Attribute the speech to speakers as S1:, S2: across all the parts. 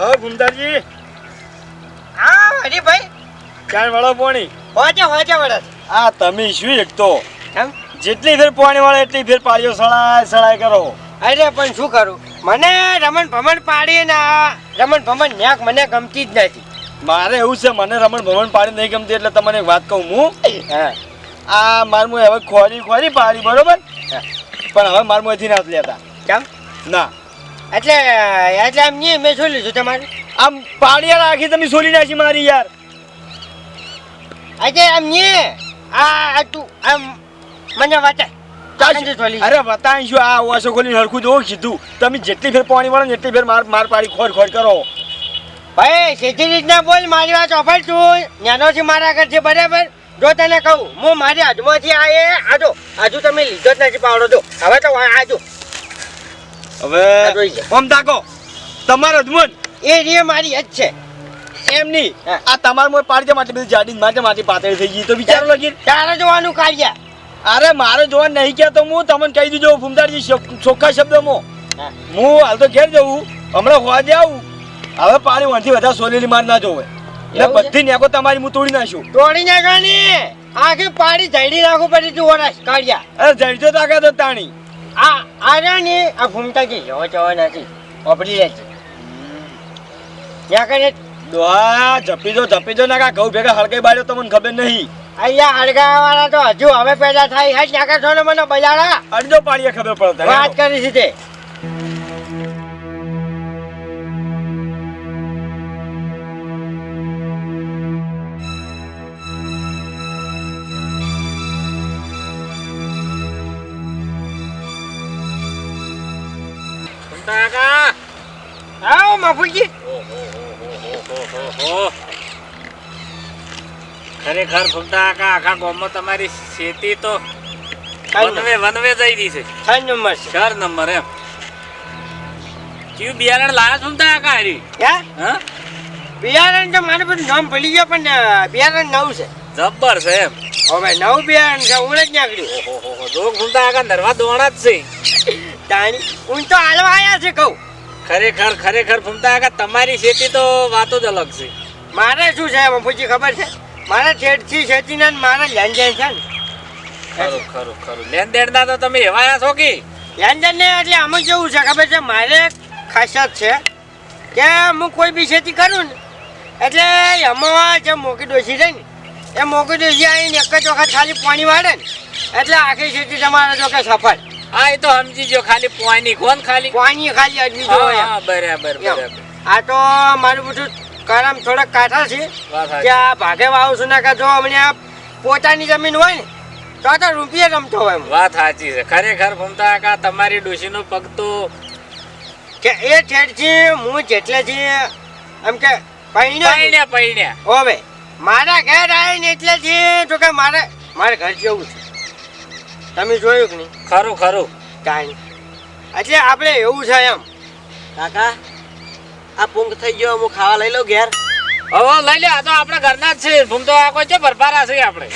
S1: હા ગુંદાજી.
S2: હા હરીભાઈ.
S1: ચાર વાળો પોણી.
S2: હોજે હોજે વરસ
S1: આ તમે શું એક તો?
S2: એમ
S1: જેટલી ફેર પાણી વાળે એટલી ફેર પાડ્યો સળાય સળાય કરો.
S2: અરે પણ શું કરું? મને રમણ ભમણ પાડી ને આ રમણ ભમણ ન્યાક મને ગમતી જ નથી.
S1: મારે એવું છે મને રમણ ભમણ પાડી નહીં ગમતી એટલે તમને એક વાત કહું હું.
S2: હા.
S1: આ મારું હવે ખોરી ખોરી પાડી બરોબર? પણ હવે મારું અહીંથી ના લેતા.
S2: કેમ?
S1: ના.
S2: એટલે એટલે આમ નહીં મેં શું લીધું તમારે.
S1: આમ પાડિયા રાખી તમે સોલી નાખી મારી યાર.
S2: આજે આમ નહીં આ તું આમ મને વાંચે.
S1: અરે બતાવી છું આ ઓછો ખોલી હરખું જોવું કીધું. તમે જેટલી ફેર પાણી વાળો એટલી ફેર માર માર પાડી ખોર ખોર કરો.
S2: ભાઈ સીધી રીતના બોલ મારી વાત ઓફર છે મારા ઘર છે બરાબર? જો તને કહું હું મારી હાથમાંથી આ એ આજો આજુ તમે લીધો જ નથી પાવડો જો. હવે તો આજુ
S1: હવે
S2: આ જોઈ લે.
S1: ઓમ તાકો તમારો અજમન
S2: એ રે મારી જ છે.
S1: એમ નહીં આ તમારે મોય પાડી માટે બધી જાડી માટે માટી પાતળી થઈ ગઈ. તો વિચારો લગી
S2: તારે જોવાનું કાર્ય.
S1: અરે મારે જોવા નહીં કે તો હું તમને કહી દીધો ફૂમદારજી ચોખ્ખા શબ્દમાં
S2: હું.
S1: હાલ તો ઘેર જવું હમણાં હોવા આવું. હવે પાણી વાંથી વધારે સોલેલી માર ના જોવે. એટલે? બધી નેકો તમારી હું તોડી નાખું.
S2: તોડી નાખવાની. આખી પાડી ઝડી નાખું પછી તું ઓરસ કાઢ્યા
S1: અરે જડજો તાકાત તો તાણી.
S2: આ આરે આ ઘૂમતા જવા જવો નથી ઓપડી લે ત્યાં કરે
S1: દોહા જપી દો જપી દો નાકા ઘઉં ભેગા હળગાઈ બાળ્યો તો મને ખબર નહીં.
S2: અહીંયા હડગાવા વાળા તો હજુ હવે પેદા થાય હે ત્યાં છો ને મને બજાડા
S1: અડધો પાડીએ ખબર પડે
S2: વાત કરી છે તે. આવો મફુજી
S3: ખરેખર ફૂમતા કાકા આખા ગામમાં તમારી ખેતી તો વનવે વનવે જઈ રહી છે.
S2: ત્રણ નંબર
S3: ચાર નંબર એમ. ક્યુ બિયારણ લાયા ફૂમતા કાકા હારી. હા?
S2: બિયારણ તો મારે બધું નામ ભૂલી ગયો પણ બિયારણ નવું છે.
S3: જબ્બર છે એમ.
S2: હવે નવું બિયારણ છે ઉડે જ નીકળ્યું.
S3: ઓહો જો સુનતા કાકા નરવા દોણા જ છે.
S2: તાણી હું તો હાલવા આવ્યા છે કહું.
S3: ખરેખર ખરેખર ફૂમતા કાકા તમારી ખેતી તો વાતો જ અલગ છે.
S2: મારે શું છે બાપુજી ખબર છે? મારે છેડથી છેતીના મારે લેન દેન છે ને.
S3: ખરું ખરું ખરું. લેન દેન ના તો તમે એવાયા છો કે?
S2: લેન દેન ને એટલે આમ જેવું છે ખબર છે? મારે ખાસિયત છે કે હું કોઈ બી ખેતી કરું ને એટલે એમાં જે મોકી ડોસી છે ને એ મોકી ડોસી આવીને એક જ વખત ખાલી પાણી વાળે ને એટલે આખી ખેતી તમારે જો કે સફળ.
S3: હા એ તો સમજી ગયો ખાલી પાણી કોણ ખાલી.
S2: પાણી ખાલી અડવી
S3: હા, બરાબર બરાબર.
S2: આ તો મારું બધું કરમ થોડાક કાઠા છે. કે આ ભાગે વાવું છું ના જો અમને આ પોતાની જમીન હોય ને તો તો રૂપિયા રમતો હોય
S3: વાત સાચી છે. ખરેખર ભમતા કા તમારી ડોશીનો પગ તો
S2: કે એ ઠેઠથી હું જેટલે છે એમ કે પૈણ્યા
S3: પૈણ્યા પૈણ્યા.
S2: ઓ ભાઈ મારા ઘર આવીને એટલે છે તો કે મારે મારે ઘર જેવું છે. તમે જોયું કે નહીં?
S3: ખરું ખરું.
S2: કાંઈ એટલે આપણે એવું છે એમ.
S4: કાકા આ પૂંગ થઈ ગયો હું ખાવા લઈ લઉં ઘેર.
S3: હવે લઈ લે આ તો આપણા ઘરના જ છે. ફૂમતો આ કોઈ છે ભરપારા છે આપણે.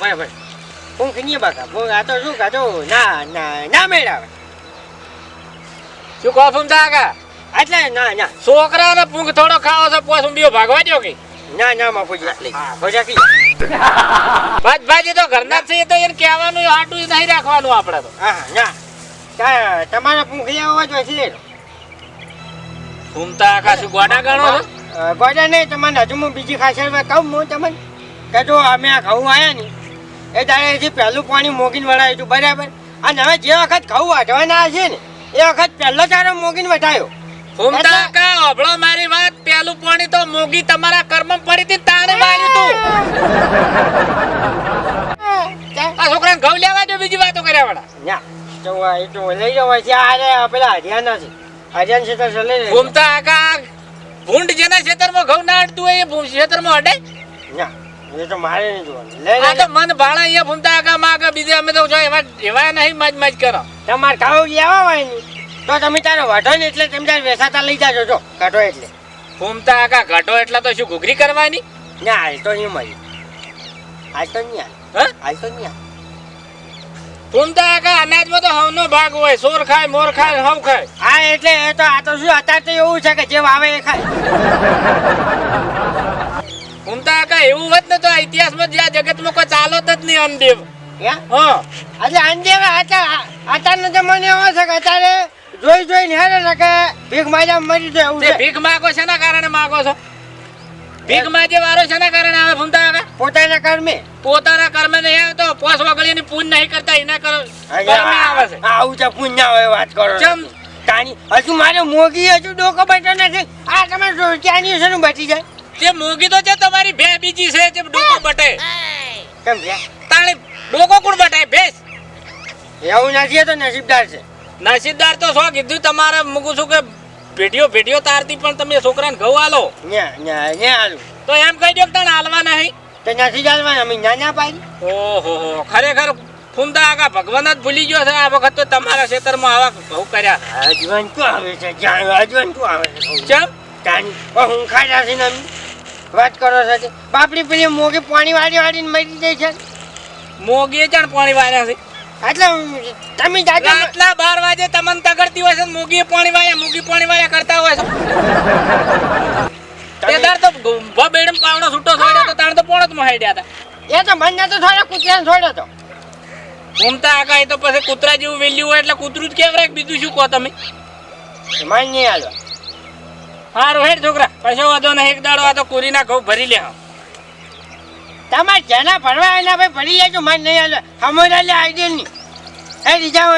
S2: ભાઈ ભાઈ. હું નહીં બાકા? હું આ તો શું કાઢો ના ના ના મેળાવે.
S3: શું કહો ભૂમતા કાકા
S2: એટલે ના ના.
S3: છોકરાઓને પૂંખ થોડો ખાવો છે પોસ ઊંડિયો ભાગવા દો કે?
S2: ના ના માફુજી
S4: આટલી.
S2: ભોજા કી
S3: ભાજ ભાજી તો ઘરના જ છે તો એને કહેવાનું હાટું નહીં રાખવાનું આપણે તો.
S2: હા ના. તમારા પૂંખિયા આવવા જોઈએ છે
S3: ઘૂમતા કાકા ગોડા ગણો
S2: ગોડા નહીં તમને હજુ હું બીજી ખાસર કહું હું તમને કે જો અમે આ ઘઉં આવ્યા ને એ દાડેથી પહેલું પાણી મોગીને વળાયું હતું બરાબર? અને હવે જે વખત ઘઉં વાઢવાના છે ને એ વખત પહેલો ચારો મોગીને વટાયો ઘૂમતા
S3: કા અભળો મારી વાત. પેલું પાણી તો મોગી તમારા કર્મ પડી હતી તાણે વાળ્યું તું. આ છોકરાને ઘઉં લેવા દો બીજી વાતો કર્યા વાળા.
S2: ના તો એ તો લઈ જવા છે પેલા હરિયાણા છે. હરિયાણ છે તો
S3: ભૂંડ જેના ખેતરમાં ઘઉં ના અડતું હોય એ ખેતરમાં અડે?
S2: ના એ તો મારે નહીં જોવાનું. લઈ
S3: આ તો મન ભાળા અહીંયા ભૂમતા આકા માં બીજે અમે તો જો એવા એવા નહીં માજ માજ કરો.
S2: તમારે ઘઉં લેવા હોય તો તમે તારે વાઢો ને એટલે તમે તારે વેસાતા લઈ જાજો જો કાઢો એટલે.
S3: ફૂમતા આખા ઘટો એટલે તો શું ઘૂઘરી કરવાની?
S2: ના હાલ તો નહીં મળી. હાલ તો નહીં હાલ
S3: હા?
S2: હાલ તો નહીં
S3: ઘૂમતા આખા અનાજમાં તો હવનો ભાગ હોય સોર ખાય મોર ખાય હવ ખાય.
S2: હા એટલે એ તો આ તો શું અત્યારે તો એવું છે કે જે વાવે એ ખાય.
S3: ઘૂમતા આખા એવું હોત ને તો આ ઇતિહાસમાં જે આ જગતમાં કોઈ ચાલો જ નહીં અનદેવ. હા.
S2: એટલે અંજે અત્યારનો જમાનો એવો છે કે અત્યારે જોઈ જોઈને હેરે ને કે ભીખ માજા મરી જાય એવું છે.
S3: ભીખ માગો શેના કારણે માગો છો? ભીખ માજે વારો શેના કારણે આવે ફૂમતા કાકા
S2: પોતાના કર્મે.
S3: પોતાના કર્મે નહીં આવે તો પોસ વગડીની પૂન નહીં કરતા એના કર- આવે છે.
S2: આવું છે પુણ્ય હોય વાત કરો.
S3: ચમ.
S2: તાની હજુ મારે મોગી હજુ ડોકો બેઠો નથી. આ તમે ક્યાંની છે નું બચી જાય?
S3: જે મોગી તો છે તમારી ભે બીજી છે જે ડોકો બટે.
S2: કેમ છે
S3: તાણે ડોકો કોણ બટાય? ભેસ.
S2: એવું નથી તો નસીબદાર છે.
S3: નસીબદાર તો શું કીધું? તમારે મૂકું છું કે ભેટીઓ ભેટીઓ તારતી પણ તમે છોકરાને ઘઉં આલો.
S2: ન્યા ન્યા ન્યા હાલું
S3: તો એમ કહી દો તને હાલવા નહીં.
S2: તો નથી ચાલવાના અમે ના ના પાડી.
S3: ઓહો ખરેખર ફૂમતા આગા ભગવાન જ ભૂલી ગયો છે. આ વખત તો તમારા ક્ષેત્રમાં આવા ઘઉં કર્યા.
S2: હજવન શું આવે છે હજવન શું આવે છે.
S3: ચમ?
S2: હું ખાઈ છે ને અમે વાત કરો છો બાપડી પેલી મોગી પાણી વાળી વાળીને મરી જાય છે.
S3: મોગીએ જાણ પાણી વાળ્યા છે.
S2: એટલે તમે જાજો
S3: આટલા બાર વાગે તમને તગડતી હોય છે મુગી પાણી વાયા મુગી પાણી વાયા કરતા હોય છે. તે દાર તો ભબેડમ પાવડો છૂટો છોડ્યો તો તાણ તો પોણતમાં હેડ્યા હતા.
S2: એ તો મને તો થોડા કૂતરાને છોડ્યો તો.
S3: ઘૂમતા આકા એ તો પછી કૂતરા જેવું વેલ્યું હોય એટલે કૂતરું જ કેવરાય કે બીજું શું કહો તમે?
S2: માન નહીં આવ્યો
S3: હારું હેડ છોકરા પૈસો વાંધો નહીં એક દાડો આ તો કુરીના ઘઉં ભરી લે હા.
S2: તમારે જેના ભરવા એના ભાઈ ભરી લેજો મને નહીં હાલો. હમણાં લે આઈડિયલની એ રીજા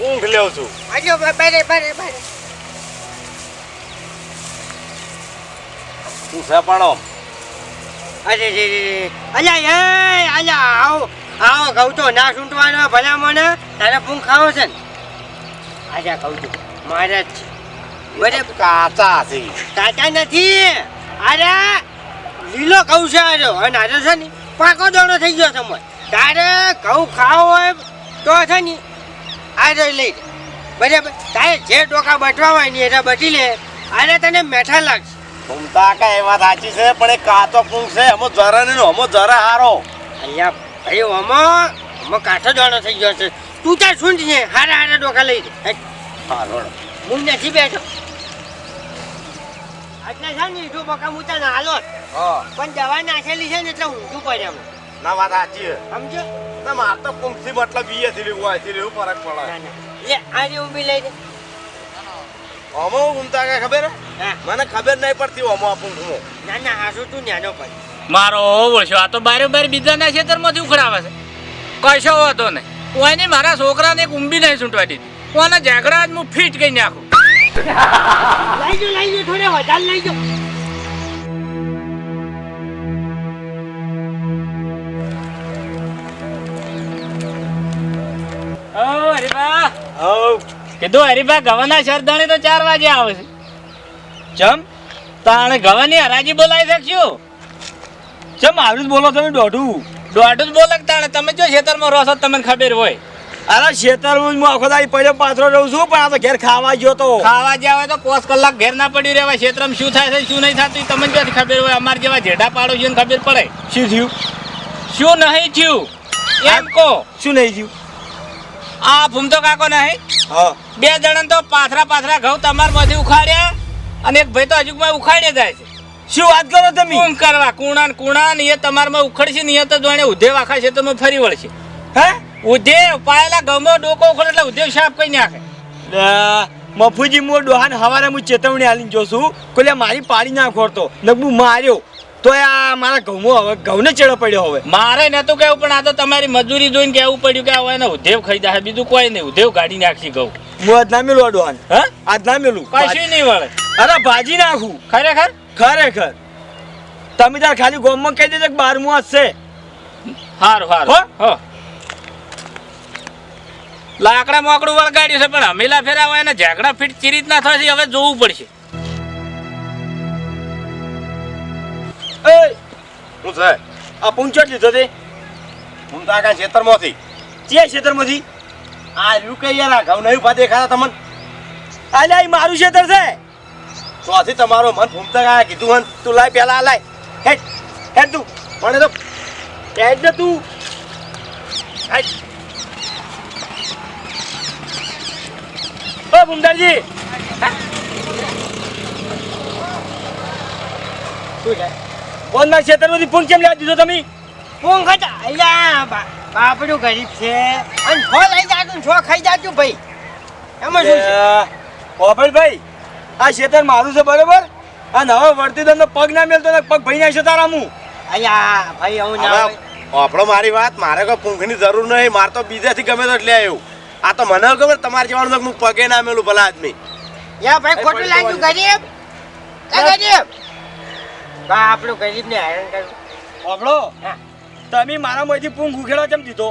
S1: ઊંઘ લેવ છું.
S2: આજો બારે બારે બારે.
S1: શું છે પણ
S2: અરે રે રે અલ્યા એ અલ્યા આવો આવો કહું તો ના સૂંટવાનો ભલા મને. તારે પૂંખ ખાવો છે ને? આજા કહું છું મારે જ છે. બરાબર
S1: કાચા છે.
S2: કાચા નથી. અરે લીલો ઘઉં છે આજો અને આજો છે ને? પાકો દોડો થઈ ગયો સમય તારે ઘઉં ખાવો હોય તો છે ને આજો લઈ. લે. બરાબર? તારે જે ડોકા બટવા હોય ને એને બટી લે. અને તને મેઠા લાગશે.
S1: ઘૂમતા કા એ વાત સાચી છે પણ એ કાચો પૂંખ છે. અમો જરા ને અમો જરા હારો.
S2: અહીંયા ભાઈ આમાં આમાં કાઠો જાણો થઈ ગયો છે. તું ત્યાં શું છે હારા હારા ડોકા લઈ હેટ.
S1: હારો
S2: હું નથી બેઠો. આજના છે ને ઈઠું બકા મૂતા ના હાલો. પણ દવા નાખેલી છે ને એટલે ઊંધું પડે એમ
S1: ના વાત સાચી છે. ના માર તો પૂંખથી મતલબ ઈએ થી લેવું હોયથી લેવું ફરક પડે.
S2: લે આજે ઊભી લઈ દે
S1: અમો ઘૂમતા કા ખબર હે? મને ખબર નહીં પડતી અમો આ પૂંખનું ના
S2: આ શું તું ન્યાનો પડ
S3: મારો ઓળશો આ તો બારે બાર બીજાના ખેતરમાંથી ઉખડાવે છે. કશો વાંધો નહીં. કોઈ નહીં મારા છોકરાને એક ઊંબી નહીં સૂંટવા દીધી. કોના ઝઘડા જ હું ફીટ કરી નાખું.
S2: લઈ જો લઈ જો થોડે વધારે લઈ જો.
S3: કીધું હરીભાઈ ગવાના શરદાણી તો ચાર વાગે આવે છે.
S1: ચમ?
S3: તાણે ગવાની હરાજી બોલાવી શકશું?
S1: ચમ આવું જ બોલો તમે દોઢું.
S3: દોઢું જ બોલે તાણે? તમે જો ખેતરમાં રહો છો તમને ખબર હોય.
S1: અરે ખેતરમાં હું આખો દાડી પડ્યો પાથરો રહું છું પણ આ તો ઘેર ખાવા ગયો તો.
S3: ખાવા જ્યાં હોય તો પાંચ કલાક ઘેર ના પડી રહેવાય. ખેતરમાં શું થાય છે શું નહીં થતું તમને ક્યાંથી ખબર હોય? અમારે જેવા જેડા પાડો છે ખબર પડે.
S1: શું થયું?
S3: શું નહીં થયું? એમ કહો.
S1: શું નહીં થયું?
S3: આ ભૂમતો કાકો નહીં?
S1: હા.
S3: બે જણા તો પાથરા પાથરા ઘઉં તમારમાંથી ઉખાડ્યા અને એક ભાઈ તો હજુમાં ઉખાડ્યા જાય છે.
S1: શું વાત કરો તમે?
S3: શું કરવા? કુણા ને કુણા ને એ તમારમાં ઉખડશે ને એ તો જોણે ઉધેવ આખા ખેતરમાં ફરી વળશે.
S1: હે?
S3: ઉધે પાયેલા ગમો ડોકો ઉખડે એટલે ઉધે સાફ કરી નાખે.
S1: મફુજી મો ડોહાન હવારે હું ચેતવણી આલીને જોશું. કોલે મારી પાડી ના ખોરતો. નકબુ માર્યો. તો આ મારા ઘઉં હવે ઘઉંને ચેડો પડ્યો હવે.
S3: મારે નતું કેવું પણ આ તો તમારી મજૂરી જોઈને કેવું પડ્યું કે હવે એને ઉધેવ ખાઈ જાય બીજું કોઈ નહીં ઉધેવ કાઢી નાખી ઘઉં.
S1: હું આજ ના મેલું આ ડોહાન
S3: હા?
S1: આજ ના મેલું?
S3: કશું નહીં વળે.
S1: અરે ભાજી નાખું.
S3: ખરેખર?
S1: ખરેખર. તમે તાર ખાલી ગોમમાં કહી દેજો કે બારમું હશે
S3: સારું
S1: સારું
S3: હારું. હો? લાકડા મોકડું વળગાડ્યું છે પણ હમેલા ફેરા હોય ને ઝાકડા ફીટ ચી રીતના થશે હવે જોવું પડશે.
S1: એ
S5: શું છે
S1: આ પૂંચો જ લીધો તે
S5: હું તો આખા ખેતરમાંથી.
S1: ચે ક્ષેત્રમાંથી
S5: આ ઘઉં નહીં ઊભા દેખાતા તમને?
S1: અલ્યા એ મારું ક્ષેત્ર છે.
S5: ચોથી તમારો મન ફૂમતા ગયા કીધું હન તું લાય પેલા લાય.
S1: હેડ હેડ તું
S5: પણ તો.
S1: હેડ ને તું. હેડ. ઓ ભૂમદારજી
S2: શું છે?
S1: કોણના ક્ષેત્રમાંથી ફોન કેમ લેવા દીધો તમે?
S2: પૂંખ ખાતા અહીંયા બાપડું ગરીબ છે. અને છો લઈ જાતું છો ખાઈ જાતું ભાઈ. એમાં શું છે?
S1: ભાઈ આ ક્ષેત્ર મારું છે બરોબર? આ હવે વર્તી તમને પગ ના મેલતો ને પગ ભાઈ નાખ્યો તારા હું
S2: અહીંયા ભાઈ હું ના
S5: આપણો મારી વાત મારે કોઈ પૂંખની જરૂર નહીં. મારે તો બીજાથી ગમે તો એટલે આવ્યું આ તો મને ખબર તમારે જવાનું હું પગે ના મેલું ભલા આદમી.
S2: યા ભાઈ ખોટું લાગ્યું ગરીબ. ગરીબ. બાપડું ગરીબ ને હેરાન કરવું
S1: આપણો તમે મારા મોંથી પૂંખ ઉખેડો કેમ દીધો?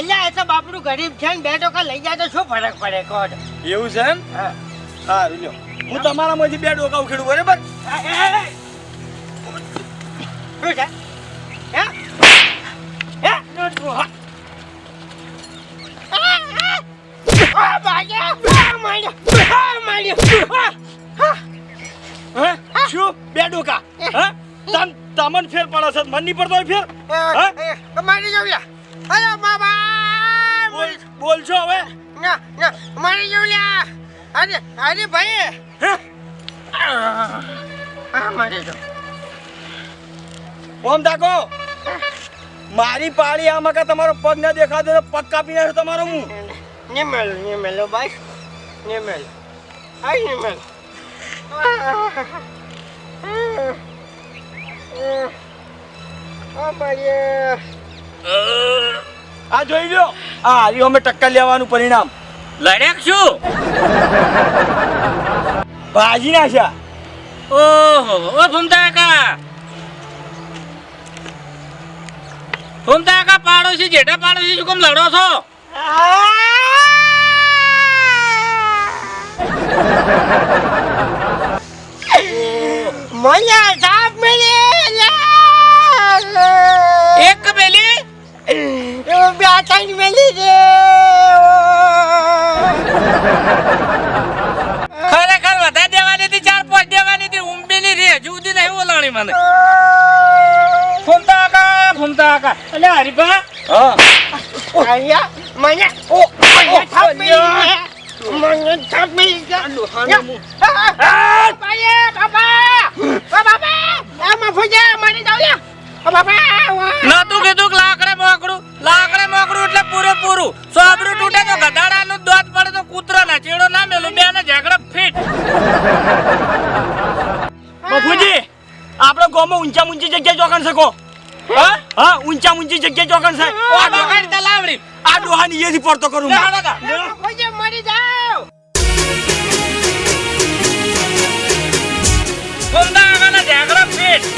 S2: અલ્યા એ તો બાપડું ગરીબ છે ને બે ટકા લઈ જાય તો શું ફરક પડે કોડ તો.
S1: એવું છે એમ?
S2: હા.
S1: સારું લ્યો. હું તમારા મોંથી બે ડોકા ઉખેડું બરાબર.
S2: શું છે? હે? હે?
S1: હે શું? બે ડોકા હે તમ તમન ફેર પડે છે મન નહીં પડતો ફેર હા?
S2: મારી જવું લ્યા. અરે બાબા!
S1: બોલ બોલ છો હવે
S2: ના, ના, મારી જવું લ્યા. અરે, અરે ભાઈ.
S1: હે
S2: આ મારી જાવ
S1: ઓમ તાકો મારી પાળી આમાં કા તમારો પગ ના દેખાતો તો પગ કાપી નાખ્યો તમારો હું
S2: નિમેલ, નિમેલો ભાઈ. નિમેલ. આય નિમેલ. આ મારી
S1: આ જોઈ લ્યો. આ હારી અમે ટક્કર લેવાનું પરિણામ.
S3: લડ્યાક શું
S1: ભાજી નાખ્યા
S3: ઓહો ઓ ફૂમતા કા ફૂમતા કા પાડોશી જેઠા પાડોશી શું કેમ લડો છો?
S2: મોયા સાપ ત્રણ મેલી છે
S3: ખરેખર વધારે દેવાની હતી ચાર પાંચ દેવાની હતી ઊંબીની રે હજુ સુધી નહીં બોલાણી મને. ફૂમતા કાકા ફૂમતા કાકા એટલે હરીભા.
S1: હા.
S2: મને ઓ મને થાપ મને છે બાપા બાપા. બાપા આમાં ફૂજા મારી જાવ
S3: નતું કીધું લાકડે મોકડું લાકડે મોકડું એટલે પૂરેપૂરું. સોબડું તૂટે તો ગધાડાનું દોત પડે તો કૂતરો ના ચેડો ના મેલું બે ને ઝઘડો ફીટ.
S1: બફુજી આપણે ગામમાં ઊંચા ઊંચી જગ્યાએ ચોકણ શકો હા? હા? ઊંચા ઊંચી જગ્યાએ ચોકણ છે.
S3: આ ડોકાની તલાવડી
S1: આ ડોહાની એથી પડતો કરું
S2: મરી જાવ
S3: ઝઘડો ફીટ.